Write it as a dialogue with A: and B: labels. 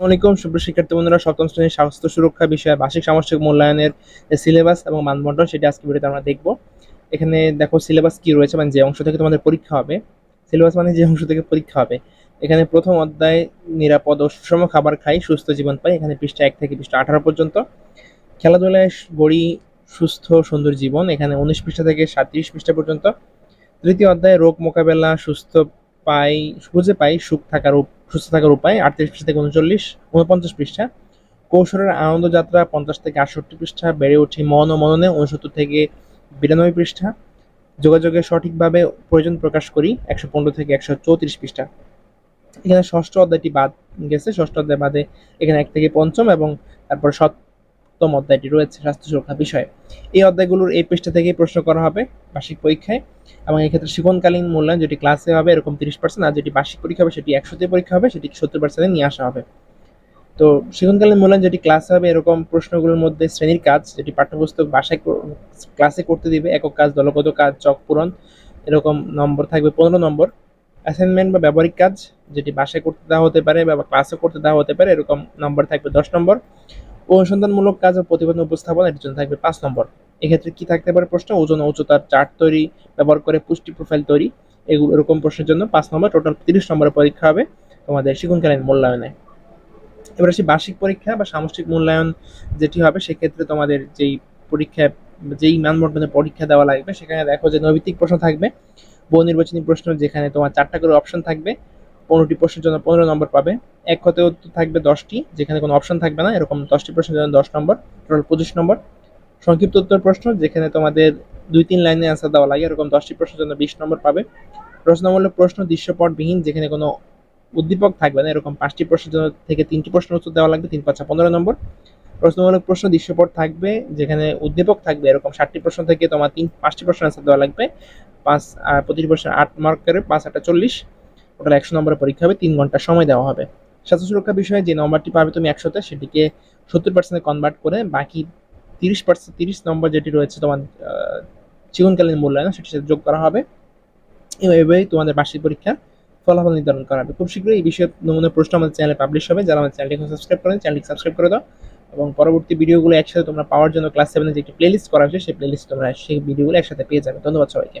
A: আসসালামাইকুম সুপ্রিয় শিক্ষার্থী বন্ধুরা, সপ্তম শ্রেণির স্বাস্থ্য সুরক্ষা বিষয়ে বার্ষিক সামষ্টিক মূল্যায়নের সিলেবাস এবং মানবন্টন সেটি আজকে ভিডিওতে আমরা দেখব। এখানে দেখো সিলেবাস কি রয়েছে মানে যে অংশ থেকে তোমাদের পরীক্ষা হবে। সিলেবাস মানে যে অংশ থেকে পরীক্ষা হবে। এখানে প্রথম অধ্যায়, নিরাপদ ও সুষম খাবার খাই, সুস্থ জীবন পাই। এখানে পৃষ্ঠা এক থেকে পৃষ্ঠা আঠারো পর্যন্ত। খেলাধুলায় গড়ি, সুস্থ সুন্দর জীবন। এখানে উনিশ পৃষ্ঠা থেকে সাতত্রিশ পৃষ্ঠা পর্যন্ত। তৃতীয় অধ্যায়, রোগ মোকাবেলা, সুস্থ পাই, খুঁজে পাই, সুখ থাকার সুস্থ থাকার উপায়, আটত্রিশ পৃষ্ঠা থেকে উনচল্লিশ, উনপঞ্চাশ পৃষ্ঠা। কৌশলের আনন্দ যাত্রা পঞ্চাশ থেকে আটষট্টি পৃষ্ঠা, বেড়ে উঠি মন ও মননে উনসত্তর থেকে বিরানব্বই পৃষ্ঠা। যোগাযোগের সঠিকভাবে প্রয়োজন প্রকাশ করি, একশো পনেরো থেকে একশো চৌত্রিশ পৃষ্ঠা। এখানে ষষ্ঠ অধ্যায়টি বাদ গেছে, ষষ্ঠ অধ্যায় বাদে এখানে এক থেকে পঞ্চম এবং তারপর সপ্তম অধ্যায়টি রয়েছে স্বাস্থ্য সুরক্ষা বিষয়ে। এই অধ্যায়গুলোর এই পৃষ্ঠা থেকেই প্রশ্ন করা হবে বার্ষিক পরীক্ষায় এবং এক্ষেত্রে শিক্ষণকালীন মূল্যায়ন যেটি ক্লাসে হবে এরকম তিরিশ পার্সেন্ট আর যেটি বার্ষিক পরীক্ষা হবে সেটি একশোতে পরীক্ষা হবে, সেটি সত্তর পার্সেন্টে নিয়ে আসা হবে। তো শিক্ষণকালীন মূল্যায়ন যেটি ক্লাসে হবে এরকম প্রশ্নগুলোর মধ্যে শ্রেণির কাজ, যেটি পাঠ্যপুস্তক বাসায় ক্লাসে করতে দিবে, একক কাজ, দলগত কাজ, চক পূরণ, এরকম নম্বর থাকবে পনেরো নম্বর। অ্যাসাইনমেন্ট বা ব্যবহারিক কাজ, যেটি বাসায় করতে দেওয়া হতে পারে বা ক্লাসে করতে দেওয়া হতে পারে, এরকম নম্বর থাকবে দশ নম্বর। অনুসন্ধানমূলক কাজ ও প্রতিবেদন উপস্থাপন এটির জন্য থাকবে পাঁচ নম্বর। এক্ষেত্রে কি থাকতে পারে প্রশ্ন? ওজন উচ্চতার চার্ট তৈরি, ব্যবহার করে পুষ্টি প্রোফাইল তৈরি, এগুলো এরকম প্রশ্নের জন্য পাঁচ নম্বর টোটাল তিরিশ নম্বরের পরীক্ষা হবে তোমাদের শিক্ষণকালীন মূল্যায়নে। এবার আসি বার্ষিক পরীক্ষা বা সামষ্টিক মূল্যায়ন যেটি হবে, সেক্ষেত্রে তোমাদের যেই পরীক্ষা, যেই মানবন্ধনের পরীক্ষা দেওয়া লাগবে, সেখানে দেখো যে নৈবিত্তিক প্রশ্ন থাকবে, বহু নির্বাচনী প্রশ্ন যেখানে তোমার চারটা করে অপশন থাকবে পনেরোটি প্রশ্নের জন্য পনেরো নম্বর পাবে। এক হতে উত্তর থাকবে দশটি, যেখানে কোনো অপশন থাকবে না, এরকম দশটি প্রশ্নের জন্য দশ নম্বর টোটাল পঁচিশ নম্বর। সংক্ষিপ্ত উত্তর প্রশ্ন, যেখানে তোমাদের দুই তিন লাইনে অ্যান্সার দেওয়া লাগে, এরকম দশটি প্রশ্নের জন্য বিশ নম্বর পাবে। প্রশ্নমূলক প্রশ্ন দৃশ্যপটবিহীন, যেখানে কোনো উদ্দীপক থাকবে না, এরকম পাঁচটি প্রশ্নের জন্য থেকে তিনটি প্রশ্নের উত্তর দেওয়া লাগবে, তিন পাঁচা পনেরো নম্বর। প্রশ্নমূলক প্রশ্ন দৃশ্যপট থাকবে, যেখানে উদ্দীপক থাকবে, এরকম ষাটটি প্রশ্ন থেকে তোমার তিন, পাঁচটি প্রশ্ন অ্যান্সার দেওয়া লাগবে। পাঁচ প্রতিটি প্রশ্নের আট মার্ক করে, পাঁচ আটটা চল্লিশ। টোটাল একশো নম্বরের পরীক্ষা হবে, তিন ঘণ্টা সময় দেওয়া হবে। স্বাস্থ্য সুরক্ষা বিষয়ে যে নম্বরটি পাবে তুমি একশোতে, সেটিকে সত্তর পার্সেন্টে কনভার্ট করে বাকি তিরিশ পার্সেন্ট তিরিশ নম্বর যেটি রয়েছে তোমার জীবনকালীন মূল্যায়ন, সেটির সাথে যোগ করা হবে। এভাবেই তোমাদের বার্ষিক পরীক্ষার ফলাফল নির্ধারণ করা হবে। খুব শীঘ্রই এই বিষয়ে নমুনা প্রশ্ন আমাদের চ্যানেলে পাবলিশ হবে। যারা আমাদের চ্যানেলটি এখন সাবস্ক্রাইব করেন চ্যানেলটি সাবস্ক্রাইব করে দাও এবং পরবর্তী ভিডিওগুলো একসাথে তোমরা পাওয়ার জন্য ক্লাস সেভেনে যে একটি প্লেলিস্ট করা হয়েছে, সেই প্লেলিস্ট তোমরা সেই ভিডিওগুলো একসাথে পেয়ে যাবে। ধন্যবাদ সবাইকে।